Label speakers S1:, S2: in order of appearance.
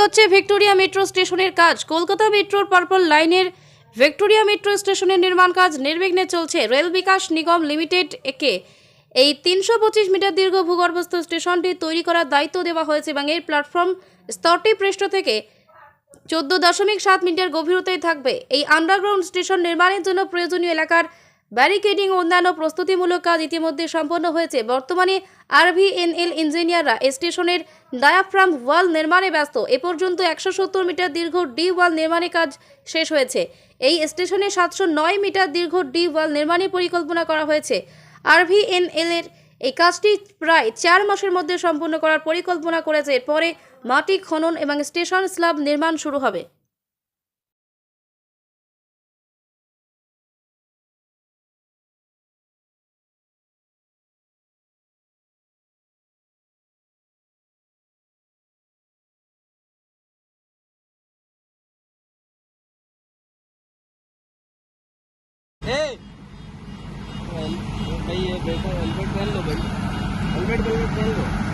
S1: এগোচ্ছে Victoria metro স্টেশনের কাজ। কলকাতা মেট্রোর পার্পল লাইনের ভিক্টোরিয়া মেট্রো স্টেশনের নির্মাণ কাজ নির্বিঘ্নে চলছে। রেল বিকাশ নিগম লিমিটেড একে এই তিনশো পঁচিশ মিটার দীর্ঘ ভূগর্ভস্থ স্টেশনটি তৈরি করার দায়িত্ব দেওয়া হয়েছে এবং এর প্ল্যাটফর্ম স্তরটি পৃষ্ঠ থেকে চোদ্দ দশমিক সাত মিটার গভীরতায় থাকবে। এই আন্ডারগ্রাউন্ড স্টেশন নির্মাণের জন্য প্রয়োজনীয় এলাকার ব্যারিকেডিং অন্যান্য প্রস্তুতিমূলক কাজ ইতিমধ্যে সম্পন্ন হয়েছে। বর্তমানে আরভিএনএল ইঞ্জিনিয়াররা স্টেশনের ডায়াফ্রাম ওয়াল নির্মাণে ব্যস্ত। এ পর্যন্ত একশো সত্তর মিটার দীর্ঘ ডি ওয়াল নির্মাণের কাজ শেষ হয়েছে। এই স্টেশনে সাতশো নয় মিটার দীর্ঘ ডি ওয়াল নির্মাণের পরিকল্পনা করা হয়েছে। আরভিএনএল এর এই কাজটি প্রায় চার মাসের মধ্যে সম্পূর্ণ করার পরিকল্পনা করেছে। এরপরে মাটি খনন এবং স্টেশন স্ল্যাব নির্মাণ শুরু হবে।
S2: भाई ये हेलमेट पहन लो भाई। हेलमेट हेलमेट पहन लो।